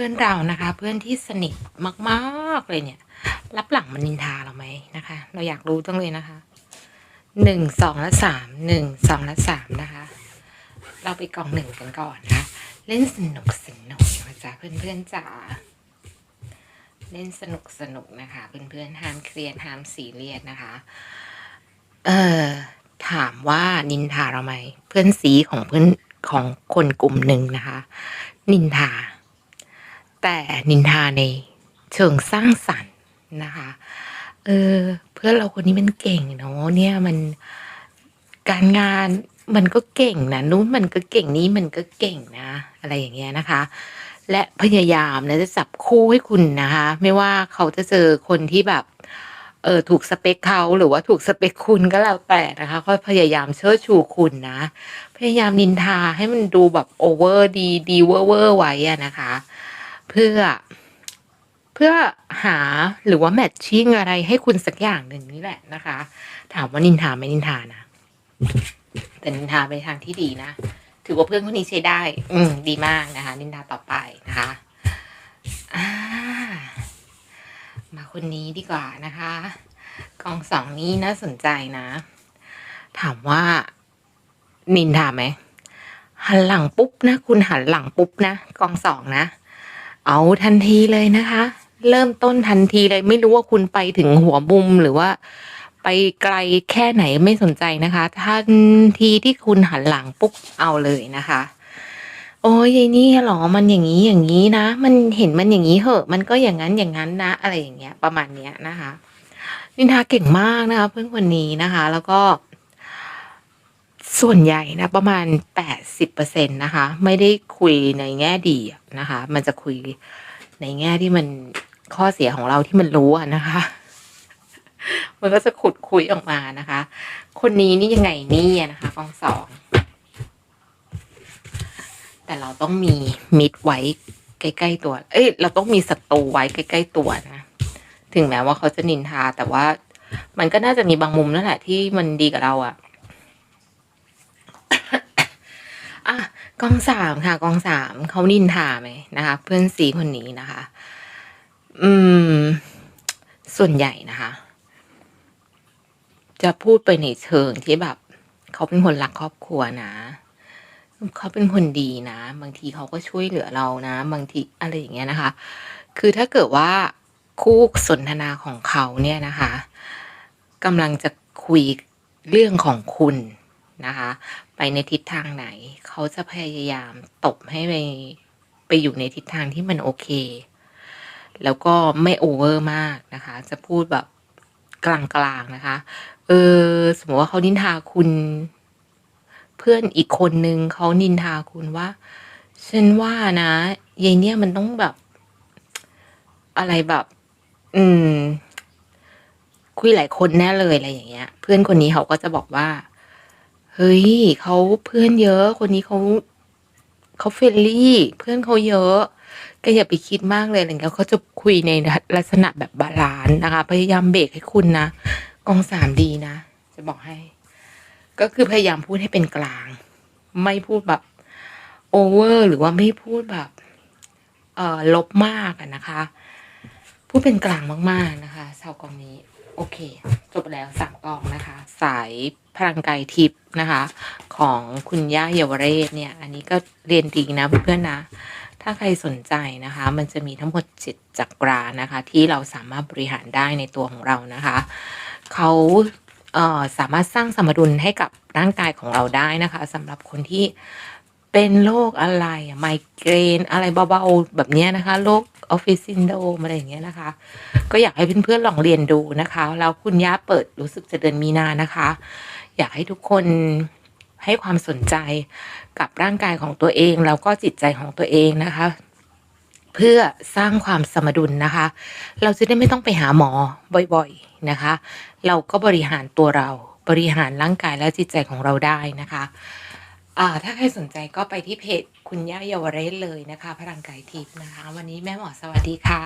พื่อนเรานะคะ เพื่อนที่สนิทมากๆเลยเนี่ย รับหลังมันนินทาเราไหมนะคะ เราอยากรู้จังเลยนะคะหนึ่งสองและสามหนึ่งสองและสามนะคะ เราไปกองหนึ่งกันก่อนนะเล่นสนุกสนุกนะจ๊ะเพื่อนๆจ๋าเล่นสนุกสนุกนะคะ เพื่อนๆห้ามเครียดห้ามซีเรียสนะคะ เออถามว่านินทาเราไหมเพื่อนสีของเพื่อนของคนกลุ่มหนึ่งนะคะ นินทา แต่นินทาในเชิงสร้างสรรค์นะคะ เออ เพื่อนเราคนนี้มันเก่งเนาะเนี่ยมันการงานมันก็เก่งนะนู้นมันก็เก่งนี้มันก็เก่งนะ อะไรอย่างเงี้ยนะคะ และพยายามนะจะจับคู่ให้คุณนะคะ ไม่ว่าเขาจะเจอคนที่แบบเออถูกสเปคเขาหรือว่าถูกสเปคคุณก็แล้วแต่นะคะก็พยายามเชิดชูคุณนะ พยายามนินทาให้มันดูแบบโอเวอร์ดีดีเวอร์เวอร์ไว้อะนะคะ พื่อ เพื่อหาหรือว่าแมทชิ่งอะไรให้คุณสักอย่างหนึ่งนี่แหละนะคะ ถามว่านินทาไหมนินทานะแต่นินทาไปทางที่ดีนะถือว่าเพื่อนคนนี้ใช้ได้ อืมดีมากนะคะ นินทาต่อไปนะคะอ่ามาคนนี้ดีกว่านะคะ กองสองนี้น่าสนใจนะ ถามว่า นินทาไหมหันหลังปุ๊บนะ คุณหันหลังปุ๊บนะ กองสองนะ เอาทันทีเลยนะคะ เริ่มต้นทันทีเลยไม่รู้ว่าคุณไปถึงหัวมุมหรือว่า ไปไกลแค่ไหนไม่สนใจนะคะ ทันทีที่คุณหันหลังปุ๊บเอาเลยนะคะ โอ้ยยายนี่หรอมันอย่างนี้อย่างนี้นะ มันเห็นมันอย่างนี้เหอะ มันก็อย่างนั้นอย่างนั้นนะ อะไรอย่างเงี้ย ประมาณเนี้ยนะคะ นินทาเก่งมากนะคะ เพื่อนคนนี้นะคะ แล้วก็ ส่วนใหญ่นะประมาณแปดสิบเปอร์เซ็นตนะคะ ไม่ได้คุยในแง่ดีนะคะ มันจะคุยในแง่ที่มันข้อเสียของเราที่มันรู้นะคะ มันก็จะขุดคุยออกมานะคะ คนนี้นี่ยังไงนี่นะคะกองสอง แต่เราต้องมีมิดไว้ใกล้ๆตัว เอ้ย เราต้องมีศัตรูไว้ใกล้ๆตัวนะ ถึงแม้ว่าเขาจะนินทา แต่ว่ามันก็น่าจะมีบางมุมนั่นแหละที่มันดีกับเราอะ่ะ กองสามค่ะ กองสามเขานินทาไหมนะคะ เพื่อนสีคนนี้นะคะ อืม ส่วนใหญ่นะคะ จะพูดไปในเชิงที่แบบ เขาเป็นคนรักครอบครัวนะเขาเป็นคนดีนะ บางทีเขาก็ช่วยเหลือเรานะ บางทีอะไรอย่างเงี้ยนะคะ คือถ้าเกิดว่าคู่สนทนาของเขาเนี่ยนะคะกำลังจะคุยเรื่องของคุณ นะคะ ไปในทิศทางไหน เขาจะพยายามตบให้ไปไปอยู่ในทิศทางที่มันโอเค แล้วก็ไม่โอเวอร์มากนะคะ จะพูดแบบกลางๆนะคะ เออ สมมติว่าเขานินทาคุณ เพื่อนอีกคนนึงเขานินทาคุณว่า ฉันว่านะยายเนี่ยมันต้องแบบ อะไรแบบ อืม คุยหลายคนแน่เลยอะไรอย่างเงี้ย เพื่อนคนนี้เขาก็จะบอกว่า เฮ้ยเขาเพื่อนเยอะ คนนี้เขาเขาเฟรนลี่ เพื่อนเขาเยอะก็อย่าไปคิดมากเลยอะไรเงี้ยเขาจะคุยในลักษณะแบบบาลานซ์นะคะ พยายามเบรกให้คุณนะกองสามดีนะ จะบอกให้ ก็คือพยายามพูดให้เป็นกลาง ไม่พูดแบบโอเวอร์หรือว่าไม่พูดแบบ เอ่อลบมากนะคะ พูดเป็นกลางมาก ๆนะคะชาวกองนี้ โอเค จบแล้วสามกองนะคะ สายพลังกายทิพย์นะคะ ของคุณย่าเยาวเรศเนี่ย อันนี้ก็เรียนดีนะเพื่อนๆนะ ถ้าใครสนใจนะคะ มันจะมีทั้งหมดเจ็ดจักรานะคะ ที่เราสามารถบริหารได้ในตัวของเรานะคะเขาเสามารถสร้างสมดุลให้กับร่างกายของเราได้นะคะสำหรับคนที่เป็นโรคอะไรไมเกรนอะไรเบาๆแบบนี้นะคะโรค ออฟฟิศซินโดรมอะไรอย่างเงี้ยนะคะ ก็อยากให้เพื่อนๆลองเรียนดูนะคะ แล้วคุณย่าเปิดรู้สึกจะเดือนมีนานะคะ อยากให้ทุกคนให้ความสนใจกับร่างกายของตัวเอง แล้วก็จิตใจของตัวเองนะคะ เพื่อสร้างความสมดุลนะคะ เราจะได้ไม่ต้องไปหาหมอบ่อยๆนะคะ เราก็บริหารตัวเราบริหารร่างกายและจิตใจของเราได้นะคะ ถ้าใครสนใจก็ไปที่เพจคุณย่าเยาวเรศเลยนะคะ พลังกายทิพย์นะคะ วันนี้แม่หมอสวัสดีค่ะ